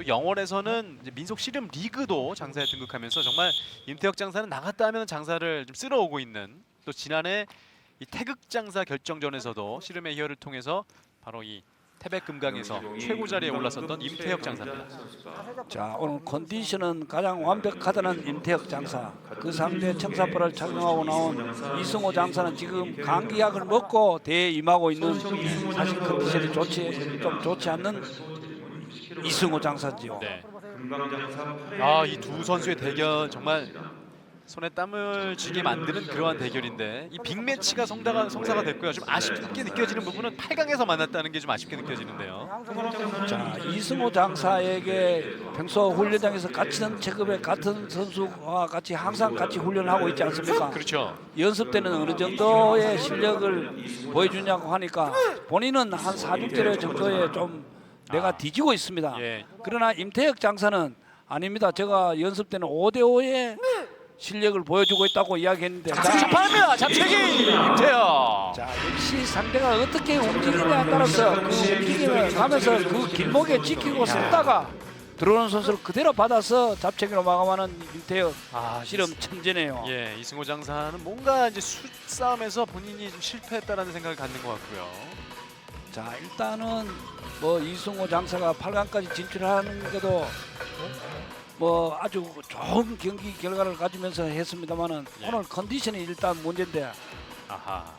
또 영월에서는 이제 민속 씨름 리그도 장사에 등극하면서 정말 임태혁 장사는 나갔다 하면 장사를 좀 쓸어오고 있는 또 지난해 이 태극 장사 결정전에서도 씨름의 희열을 통해서 바로 이 태백 금강에서 최고 자리에 올랐었던 임태혁 장사입니다. 자 오늘 컨디션은 가장 완벽하다는 임태혁 장사 그 상대 청사포를 착용하고 나온 이승호 장사는 지금 감기약을 먹고 대회에 임하고 있는 사실 컨디션이 좋지 좀 좋지 않는 이승호 장사지요. 네. 아 이 두 선수의 대결 정말 손에 땀을 쥐게 만드는 그러한 대결인데 이 빅매치가 성사가 성사가 됐고요. 좀 아쉽게 느껴지는 부분은 8강에서 만났다는 게 좀 아쉽게 느껴지는데요. 자 이승호 장사에게 평소 훈련장에서 같은 체급의 같은 선수와 같이 항상 같이 훈련하고 있지 않습니까? 그렇죠. 연습 때는 어느 정도의 실력을 보여주냐고 하니까 본인은 한 4, 6개월 정도에 좀 내가 뒤지고 있습니다. 예. 그러나 임태혁 장사는 아닙니다. 제가 연습 때는 5대 5의 실력을 보여주고 있다고 이야기했는데 자, 승차파입니다. 잡채기 임태혁. 자 역시 상대가 어떻게 움직이냐에 따라서 그 움직임을 가면서 그 길목에 지키고 섰다가 들어오는 선수를 그대로 받아서 잡채기로 마감하는 임태혁 아 실험 천재네요. 예, 이승호 장사는 뭔가 이제 수싸움에서 본인이 좀 실패했다라는 생각을 갖는 것 같고요. 자 일단은 뭐 이승호 장사가 8강까지 진출하는 게도 뭐 아주 좋은 경기 결과를 가지면서 했습니다만은 예. 오늘 컨디션이 일단 문제인데 아하.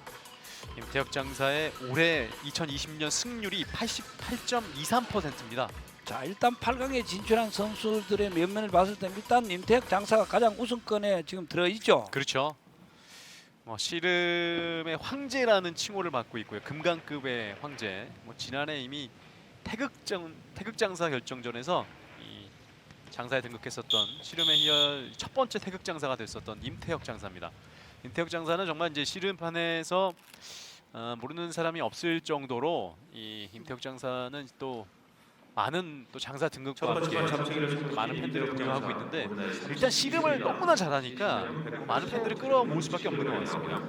임태혁 장사의 올해 2020년 승률이 88.23%입니다. 자 일단 8강에 진출한 선수들의 면면을 봤을 때 일단 임태혁 장사가 가장 우승권에 지금 들어 있죠. 그렇죠. 뭐 씨름의 황제라는 칭호를 받고 있고요. 금강급의 황제. 뭐 지난해 이미 태극장 태극장사 결정전에서 이 장사에 등극했었던 씨름의 희열 첫 번째 태극장사가 됐었던 임태혁 장사입니다. 임태혁 장사는 정말 이제 씨름판에서 어, 모르는 사람이 없을 정도로 이 임태혁 장사는 또 많은 또 장사 등극과 함께 많은 팬들을 부여하고 있는데 일단 씨름을 너무나 잘하니까 뭐 많은 팬들을 끌어모을 수밖에 없는 것 같습니다.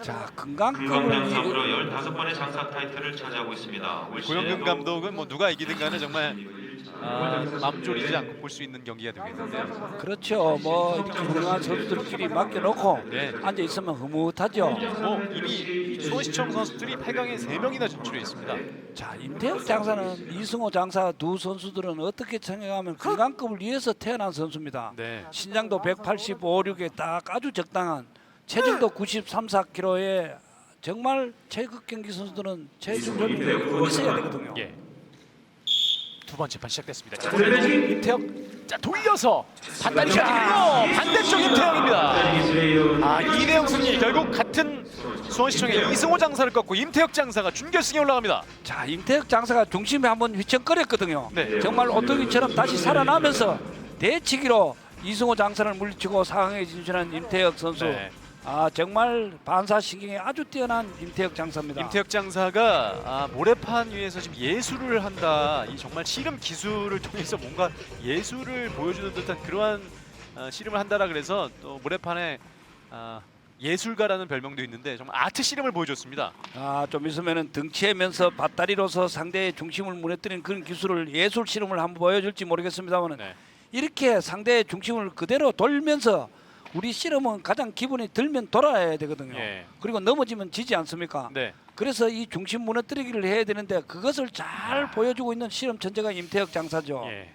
자 금강 장사로 15번의 장사 타이틀을 차지하고 있습니다. 올 시즌 고영근 감독은 뭐 누가 이기든 간에 정말 아, 마음 졸이지 않고 볼 수 있는 경기가 되겠는데요. 그렇죠. 뭐 이렇게 훌륭한 선수들끼리 맡겨놓고 네. 앉아 있으면 흐뭇하죠. 뭐 이미 수원시청 선수들이 8강에 3명이나 진출해 있습니다. 자 임태혁 장사는 이승호 장사 두 선수들은 어떻게 생각하면 금강급을 위해서 태어난 선수입니다. 네. 신장도 185, 6에 딱 아주 적당한 체중도 93, 4kg에 정말 체급 경기 선수들은 체중이 있어야 되거든요. 예. 두 번째 판 시작됐습니다. 자, 임태혁 자 돌려서 반다리까지 그리고 반대쪽 임태혁입니다. 아 이대영 승리 결국 같은 수원시청의 이승호 장사를 꺾고 임태혁 장사가 준결승에 올라갑니다. 자 임태혁 장사가 중심에 한번 휘청거렸거든요. 네. 정말 오토기처럼 다시 살아나면서 대치기로 이승호 장사를 물리치고 4강에 진출한 임태혁 선수. 네. 아 정말 반사신경이 아주 뛰어난 임태혁 장사입니다. 임태혁 장사가 아, 모래판 위에서 지금 예술을 한다. 이 정말 씨름 기술을 통해서 뭔가 예술을 보여주는 듯한 그러한 어, 씨름을 한다라 그래서 또 모래판에 아, 예술가라는 별명도 있는데 정말 아트 씨름을 보여줬습니다. 아좀 있으면은 등치면서 밧다리로서 상대의 중심을 무너뜨리는 그런 기술을 예술 실험을 한번 보여줄지 모르겠습니다만은 네. 이렇게 상대의 중심을 그대로 돌면서 우리 씨름은 가장 기분이 들면 돌아야 되거든요. 예. 그리고 넘어지면 지지 않습니까? 네. 그래서 이 중심 무너뜨리기를 해야 되는데 그것을 잘 보여주고 있는 실험 천재가 임태혁 장사죠. 예.